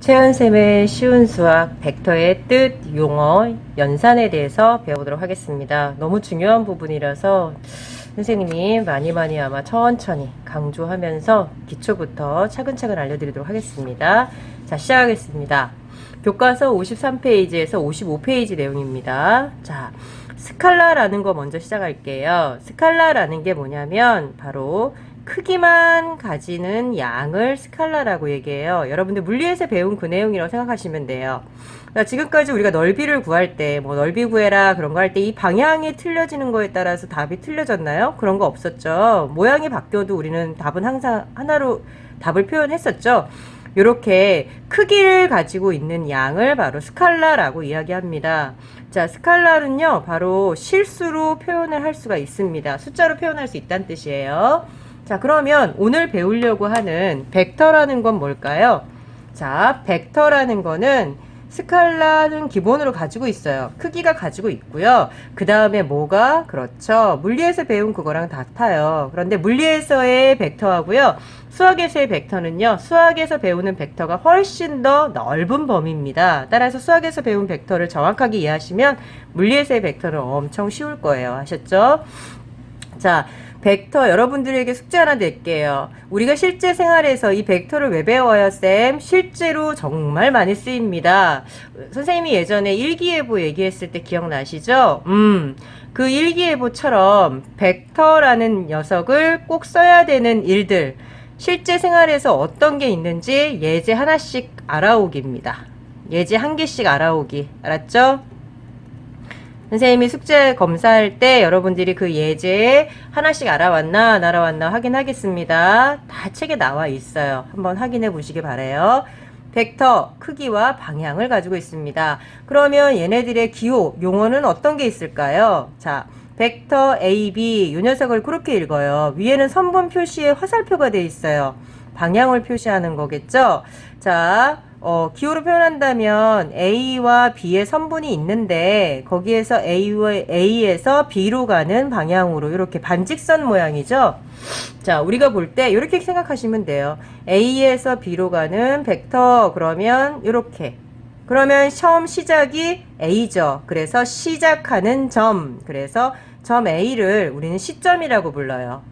최연쌤의 쉬운 수학 벡터의 뜻, 용어, 연산에 대해서 배워보도록 하겠습니다. 너무 중요한 부분이라서 선생님이 많이 많이 아마 천천히 강조하면서 기초부터 차근차근 알려드리도록 하겠습니다. 자, 시작하겠습니다. 교과서 53페이지에서 55페이지 내용입니다. 자, 스칼라라는 거 먼저 시작할게요. 스칼라라는 게 뭐냐면 바로 크기만 가지는 양을 스칼라라고 얘기해요. 여러분들 물리에서 배운 그 내용이라고 생각하시면 돼요. 그러니까 지금까지 우리가 넓이를 구할 때, 뭐 넓이 구해라 그런 거 할 때 이 방향이 틀려지는 거에 따라서 답이 틀려졌나요? 그런 거 없었죠. 모양이 바뀌어도 우리는 답은 항상 하나로 답을 표현했었죠. 이렇게 크기를 가지고 있는 양을 바로 스칼라라고 이야기합니다. 자, 스칼라는요, 바로 실수로 표현을 할 수가 있습니다. 숫자로 표현할 수 있다는 뜻이에요. 자, 그러면 오늘 배우려고 하는 벡터라는 건 뭘까요? 자, 벡터라는 거는 스칼라는 기본으로 가지고 있어요. 크기가 가지고 있고요. 그 다음에 뭐가? 그렇죠. 물리에서 배운 그거랑 같아요. 그런데 물리에서의 벡터하고요. 수학에서의 벡터는요. 수학에서 배우는 벡터가 훨씬 더 넓은 범위입니다. 따라서 수학에서 배운 벡터를 정확하게 이해하시면 물리에서의 벡터는 엄청 쉬울 거예요. 아셨죠? 자, 벡터 여러분들에게 숙제 하나 낼게요. 우리가 실제 생활에서 이 벡터를 왜 배워요, 쌤? 실제로 정말 많이 쓰입니다. 선생님이 예전에 일기예보 얘기했을 때 기억나시죠? 음, 그 일기예보처럼 벡터라는 녀석을 꼭 써야 되는 일들, 실제 생활에서 어떤 게 있는지 예제 하나씩 알아오기입니다. 예제 한 개씩 알아오기. 알았죠? 선생님이 숙제 검사할 때 여러분들이 그 예제 하나씩 알아왔나 안 알아왔나 확인하겠습니다. 다 책에 나와 있어요. 한번 확인해 보시기 바래요. 벡터 크기와 방향을 가지고 있습니다. 그러면 얘네들의 기호 용어는 어떤 게 있을까요? 자, 벡터 A, B 이 녀석을 그렇게 읽어요. 위에는 선분 표시에 화살표가 돼 있어요. 방향을 표시하는 거겠죠? 자, 어, 기호로 표현한다면 A와 B의 선분이 있는데 거기에서 A와 A에서 B로 가는 방향으로 이렇게 반직선 모양이죠. 자, 우리가 볼 때 이렇게 생각하시면 돼요. A에서 B로 가는 벡터 그러면 이렇게 그러면 처음 시작이 A죠. 그래서 시작하는 점. 그래서 점 A를 우리는 시점이라고 불러요.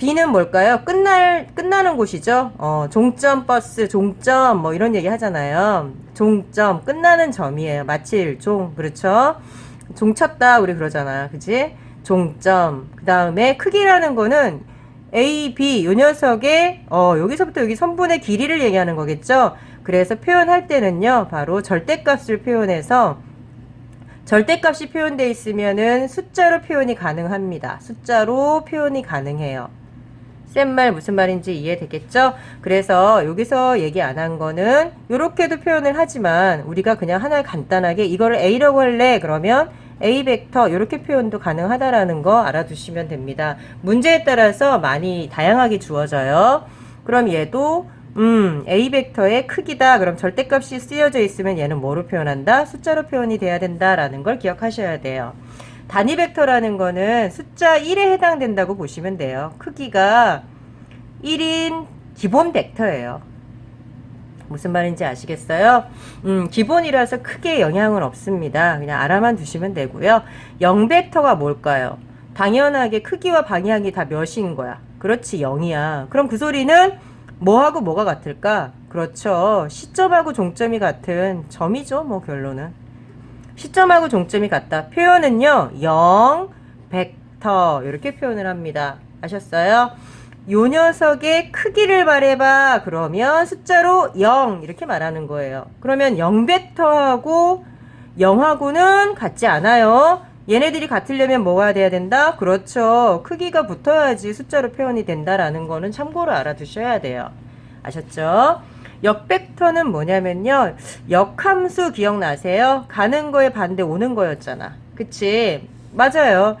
B는 뭘까요? 끝날, 끝나는 곳이죠? 어, 종점 버스, 종점, 뭐 이런 얘기 하잖아요. 종점, 끝나는 점이에요. 마칠, 종, 그렇죠? 종 쳤다, 우리 그러잖아. 그지? 종점. 그 다음에 크기라는 거는 A, B, 요 녀석의, 어, 여기서부터 여기 선분의 길이를 얘기하는 거겠죠? 그래서 표현할 때는요, 바로 절대값을 표현해서 절대값이 표현되어 있으면은 숫자로 표현이 가능합니다. 숫자로 표현이 가능해요. 센 말 무슨 말인지 이해되겠죠? 그래서 여기서 얘기 안 한 거는 이렇게도 표현을 하지만 우리가 그냥 하나 간단하게 이거를 A라고 할래 그러면 A 벡터 이렇게 표현도 가능하다라는 거 알아두시면 됩니다. 문제에 따라서 많이 다양하게 주어져요. 그럼 얘도 음, A 벡터의 크기다. 그럼 절대값이 쓰여져 있으면 얘는 뭐로 표현한다? 숫자로 표현이 돼야 된다라는 걸 기억하셔야 돼요. 단위 벡터라는 거는 숫자 1에 해당된다고 보시면 돼요. 크기가 1인 기본 벡터예요. 무슨 말인지 아시겠어요? 음, 기본이라서 크게 영향은 없습니다. 그냥 알아만 두시면 되고요. 0벡터가 뭘까요? 당연하게 크기와 방향이 다 몇인 거야. 그렇지, 0이야. 그럼 그 소리는 뭐하고 뭐가 같을까? 그렇죠. 시점하고 종점이 같은 점이죠, 뭐 결론은. 시점하고 종점이 같다. 표현은요, 0, 벡터 이렇게 표현을 합니다. 아셨어요? 요 녀석의 크기를 말해봐. 그러면 숫자로 0 이렇게 말하는 거예요. 그러면 0벡터하고 0하고는 같지 않아요. 얘네들이 같으려면 뭐가 돼야 된다? 그렇죠. 크기가 붙어야지 숫자로 표현이 된다라는 거는 참고로 알아두셔야 돼요. 아셨죠? 역벡터는 뭐냐면요. 역함수 기억나세요? 가는 거에 반대 오는 거였잖아. 그치? 맞아요.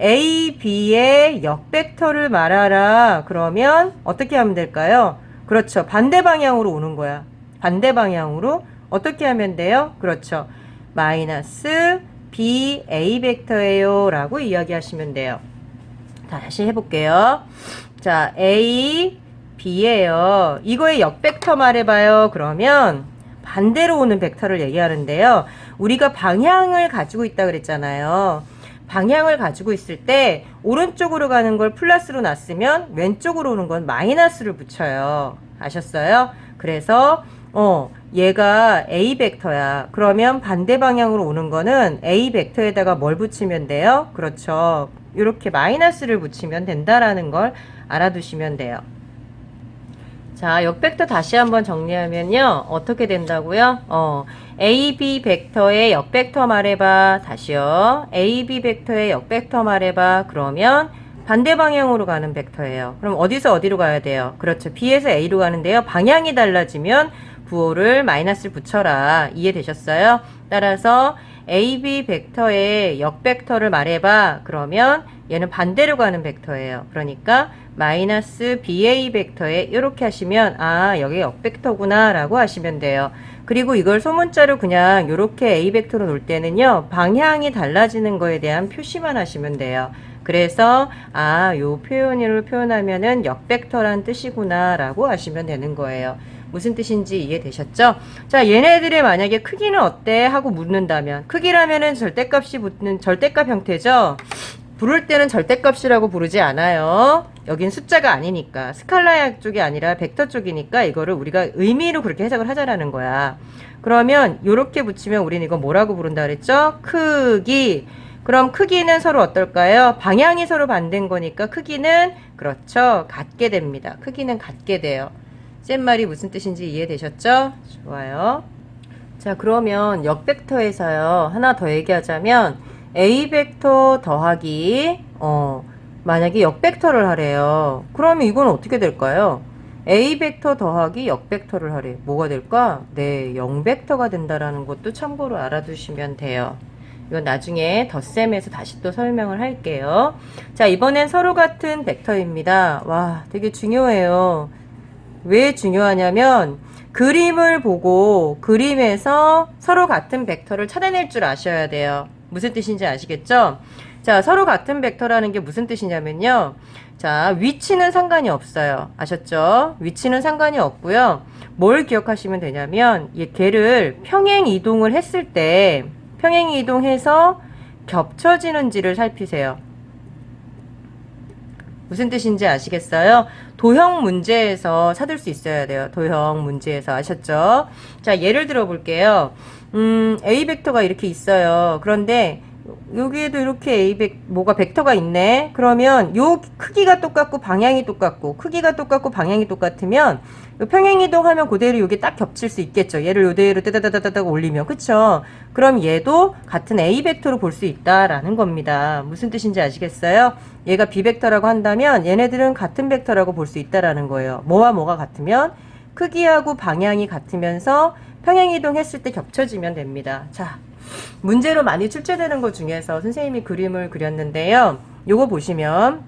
A, B의 역벡터를 말하라. 그러면 어떻게 하면 될까요? 그렇죠. 반대 방향으로 오는 거야. 반대 방향으로 어떻게 하면 돼요? 그렇죠. 마이너스 B, A 벡터예요. 라고 이야기하시면 돼요. 다시 해볼게요. 자, A, B예요. 이거의 역벡터 말해봐요. 그러면 반대로 오는 벡터를 얘기하는데요. 우리가 방향을 가지고 있다 그랬잖아요. 방향을 가지고 있을 때 오른쪽으로 가는 걸 플러스로 놨으면 왼쪽으로 오는 건 마이너스를 붙여요. 아셨어요? 그래서 어 얘가 A 벡터야. 그러면 반대 방향으로 오는 거는 A 벡터에다가 뭘 붙이면 돼요? 그렇죠. 이렇게 마이너스를 붙이면 된다라는 걸 알아두시면 돼요. 자, 역벡터 다시 한번 정리하면요. 어떻게 된다고요? 어, AB 벡터의 역벡터 말해봐. 다시요. AB 벡터의 역벡터 말해봐. 그러면 반대 방향으로 가는 벡터예요. 그럼 어디서 어디로 가야 돼요? 그렇죠. B에서 A로 가는데요. 방향이 달라지면 부호를 마이너스를 붙여라. 이해되셨어요? 따라서 AB 벡터의 역벡터를 말해봐. 그러면 얘는 반대로 가는 벡터예요. 그러니까 마이너스 BA 벡터에 이렇게 하시면 아 여기 역벡터구나 라고 하시면 돼요. 그리고 이걸 소문자로 그냥 이렇게 A 벡터로 놓을 때는요. 방향이 달라지는 거에 대한 표시만 하시면 돼요. 그래서 아 요 표현으로 표현하면은 역벡터란 뜻이구나 라고 하시면 되는 거예요. 무슨 뜻인지 이해되셨죠? 자, 얘네들의 만약에 크기는 어때? 하고 묻는다면 크기라면은 절대값이 붙는 절대값 형태죠? 부를 때는 절대값이라고 부르지 않아요. 여긴 숫자가 아니니까 스칼라 쪽이 아니라 벡터 쪽이니까 이거를 우리가 의미로 그렇게 해석을 하자라는 거야. 그러면 이렇게 붙이면 우리는 이거 뭐라고 부른다 그랬죠? 크기. 그럼 크기는 서로 어떨까요? 방향이 서로 반대인 거니까 크기는 그렇죠. 같게 됩니다. 크기는 같게 돼요. 쌤 말이 무슨 뜻인지 이해되셨죠? 좋아요. 자, 그러면 역벡터에서요. 하나 더 얘기하자면 A 벡터 더하기 어 만약에 역벡터를 하래요. 그러면 이건 어떻게 될까요? A 벡터 더하기 역 벡터를 하래. 뭐가 될까? 네, 0 벡터가 된다라는 것도 참고로 알아두시면 돼요. 이건 나중에 덧셈에서 다시 또 설명을 할게요. 자, 이번엔 서로 같은 벡터입니다. 와, 되게 중요해요. 왜 중요하냐면 그림을 보고 그림에서 서로 같은 벡터를 찾아낼 줄 아셔야 돼요. 무슨 뜻인지 아시겠죠? 자, 서로 같은 벡터라는 게 무슨 뜻이냐면요. 자, 위치는 상관이 없어요. 아셨죠? 위치는 상관이 없고요. 뭘 기억하시면 되냐면, 얘 걔를 평행 이동을 했을 때, 평행 이동해서 겹쳐지는지를 살피세요. 무슨 뜻인지 아시겠어요? 도형 문제에서 찾을 수 있어야 돼요. 도형 문제에서 아셨죠? 자, 예를 들어 볼게요. 음, A 벡터가 이렇게 있어요. 그런데 여기에도 이렇게 A 벡 뭐가 벡터가 있네. 그러면 요 크기가 똑같고 방향이 똑같고 크기가 똑같고 방향이 똑같으면 요 평행 이동 하면 그대로 요게 딱 겹칠 수 있겠죠. 얘를 요대로 뜨다다다다다 올리면 그쵸? 그럼 얘도 같은 A 벡터로 볼 수 있다라는 겁니다. 무슨 뜻인지 아시겠어요? 얘가 B 벡터라고 한다면 얘네들은 같은 벡터라고 볼 수 있다라는 거예요. 뭐와 뭐가 같으면 크기하고 방향이 같으면서 평행 이동 했을 때 겹쳐지면 됩니다. 자, 문제로 많이 출제되는 것 중에서 선생님이 그림을 그렸는데요. 요거 보시면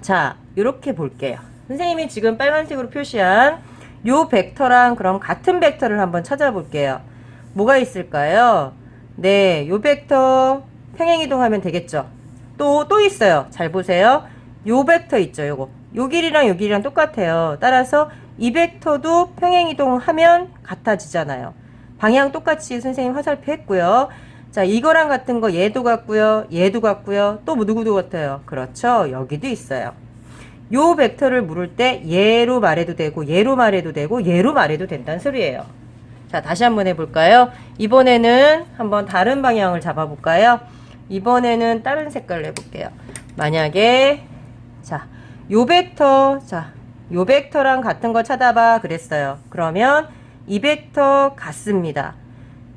자, 이렇게 볼게요. 선생님이 지금 빨간색으로 표시한 요 벡터랑 그럼 같은 벡터를 한번 찾아볼게요. 뭐가 있을까요? 네, 요 벡터 평행 이동하면 되겠죠. 또, 또 있어요. 잘 보세요. 요 벡터 있죠, 요거. 요 길이랑 요 길이랑 똑같아요. 따라서 이 벡터도 평행 이동하면 같아지잖아요. 방향 똑같이 선생님 화살표 했고요. 자, 이거랑 같은 거 얘도 같고요. 얘도 같고요. 또뭐 누구도 같아요. 그렇죠. 여기도 있어요. 요 벡터를 물을 때 얘로 말해도 되고 얘로 말해도 되고 얘로 말해도 된다는 소리예요. 자, 다시 한번 해볼까요? 이번에는 한번 다른 방향을 잡아볼까요? 이번에는 다른 색깔로 해볼게요. 만약에 자, 요 벡터 자, 요 벡터랑 같은 거 찾아봐 그랬어요. 그러면 이 벡터 같습니다.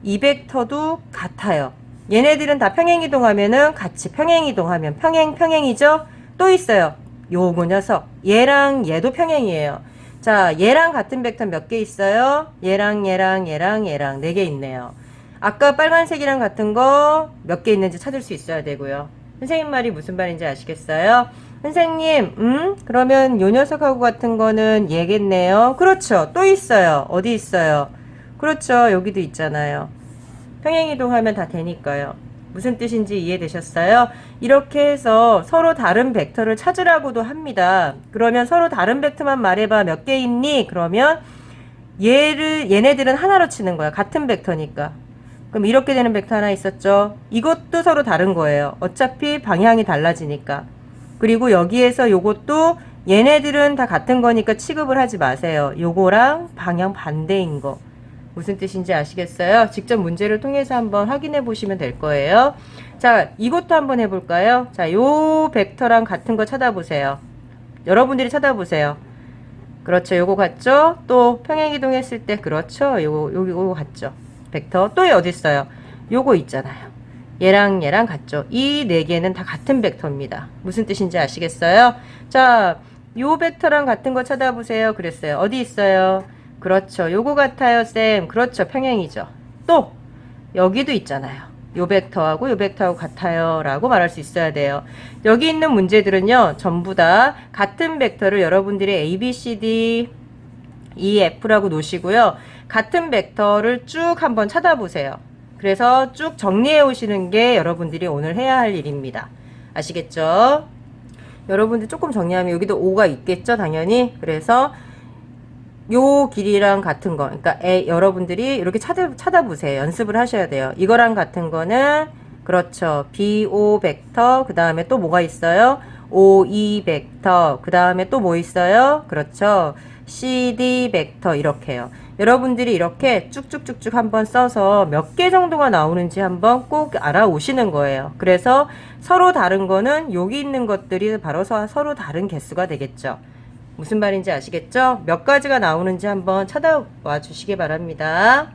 이 벡터도 같아요. 얘네들은 다 평행 이동하면은 같이 평행 이동하면 평행 평행이죠? 또 있어요. 요거 녀석. 얘랑 얘도 평행이에요. 자, 얘랑 같은 벡터 몇 개 있어요? 얘랑 얘랑 얘랑 얘랑 네 개 있네요. 아까 빨간색이랑 같은 거 몇 개 있는지 찾을 수 있어야 되고요. 선생님 말이 무슨 말인지 아시겠어요? 선생님, 음? 그러면 요 녀석하고 같은 거는 얘겠네요. 그렇죠. 또 있어요. 어디 있어요? 그렇죠. 여기도 있잖아요. 평행이동하면 다 되니까요. 무슨 뜻인지 이해되셨어요? 이렇게 해서 서로 다른 벡터를 찾으라고도 합니다. 그러면 서로 다른 벡터만 말해봐 몇 개 있니? 그러면 얘를 얘네들은 하나로 치는 거야. 같은 벡터니까. 그럼 이렇게 되는 벡터 하나 있었죠. 이것도 서로 다른 거예요. 어차피 방향이 달라지니까. 그리고 여기에서 요것도 얘네들은 다 같은 거니까 취급을 하지 마세요. 요거랑 방향 반대인 거. 무슨 뜻인지 아시겠어요? 직접 문제를 통해서 한번 확인해 보시면 될 거예요. 자, 이것도 한번 해볼까요? 자, 요 벡터랑 같은 거 찾아보세요. 여러분들이 찾아보세요. 그렇죠. 요거 같죠? 또 평행이동 했을 때 그렇죠. 요거 요거 같죠. 벡터 또 어디 있어요? 요거 있잖아요. 얘랑 얘랑 같죠. 이 네 개는 다 같은 벡터입니다. 무슨 뜻인지 아시겠어요? 자, 요 벡터랑 같은 거 찾아보세요. 그랬어요. 어디 있어요? 그렇죠. 요거 같아요, 쌤. 그렇죠. 평행이죠. 또 여기도 있잖아요. 요 벡터하고 요 벡터하고 같아요. 라고 말할 수 있어야 돼요. 여기 있는 문제들은요, 전부 다 같은 벡터를 여러분들이 A, B, C, D, E, F라고 놓으시고요. 같은 벡터를 쭉 한번 찾아보세요. 그래서 쭉 정리해 오시는 게 여러분들이 오늘 해야 할 일입니다. 아시겠죠? 여러분들 조금 정리하면 여기도 5가 있겠죠, 당연히. 그래서 요 길이랑 같은 거, 그러니까 에, 여러분들이 이렇게 찾아, 찾아보세요. 연습을 하셔야 돼요. 이거랑 같은 거는 그렇죠. BO 벡터, 그 다음에 또 뭐가 있어요? OE 벡터, 그 다음에 또 뭐 있어요? 그렇죠. CD 벡터 이렇게요. 여러분들이 이렇게 쭉쭉쭉쭉 한번 써서 몇 개 정도가 나오는지 한번 꼭 알아오시는 거예요. 그래서 서로 다른 거는 여기 있는 것들이 바로 서- 서로 다른 개수가 되겠죠. 무슨 말인지 아시겠죠? 몇 가지가 나오는지 한번 찾아와 주시기 바랍니다.